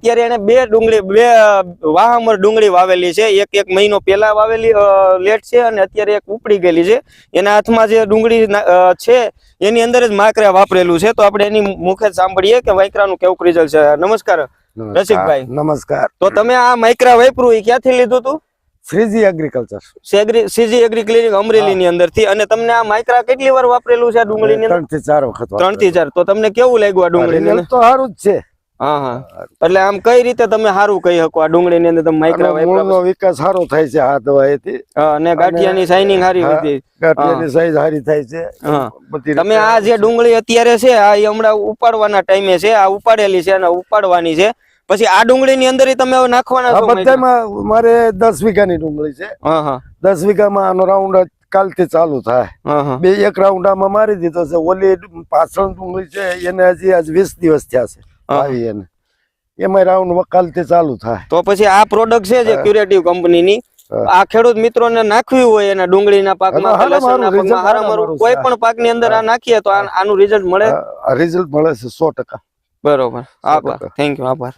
અત્યારે એને બે ડુંગળી બે વાહમર ડુંગળી વાવેલી છે. એક એક મહિનો પહેલા વાવેલી લેટ છે અને અત્યારે એક ઉપડી ગયેલી છે. એના હાથમાં જે ડુંગળી છે એની અંદર જ માકરા વાપરેલું છે. તો આપણે એની મુખે સાંભળીએ કે વાંકરાનું કેવું રિઝલ્ટ છે. નમસ્કાર રસિકભાઈ. નમસ્કાર. તો તમે આ માઇક્રા વાપરું એ ક્યાંથી લીધું હતું Shriji agriculture CG agri clinic Amreli ની અંદરથી અને તમને આ માઇક્રા કેટલી વાર વાપરેલું છે ડુંગળી ડુંગળીની અંદર? ત્રણથી ચાર વખત ત્રણથી ચાર. તો તમને કેવું લાગ્યું આ ડુંગળી તો સારું જ છે. હા હા. એટલે આમ કઈ રીતે તમે સારું કહી શકો? આ ડુંગળી ની અંદર તમે માઇક્રા મૂળનો વિકાસ સારો થાય છે દવાએથી. હા, અને ગાંઠિયાની શાઇનિંગ સારી હતી ગાંઠિયાની સાઈઝ સારી થાય છે. તમે આ જે ડુંગળી અત્યારે છે આ હમણાં ઉપાડવાના ટાઈમે છે આ ઉપાડેલી છે અને ઉપાડવાની છે. પછી આ ડુંગળી ની અંદર તમે નાખવાના આ? બધામાં મારે દસ વીઘાની ડુંગળી છે. હા હા. દસ વીઘામાં આનો રાઉન્ડ કાલથી ચાલુ થાય. બે એક રાઉન્ડ આમાં મારી દીધો છે. ઓલી પાછળ ડુંગળી છે એને હજી આજ વીસ દિવસ થયા છે. હા. આવી એને. એમાં રાઉન્ડ વકાલતી ચાલુ થાય. તો પછી આ પ્રોડક્ટ છે જે ક્યુરેટિવ કંપનીની. આ ખેડૂત મિત્રોને નાખવી હોય એના ડુંગળીના પાકમાં લસણના પાકમાં કોઈ પણ પણ પાકની અંદર આ નાખીએ તો આનું રિઝલ્ટ મળે? રિઝલ્ટ મળે છે સો ટકા. બરોબર. આભાર. થેન્ક યુ આભાર.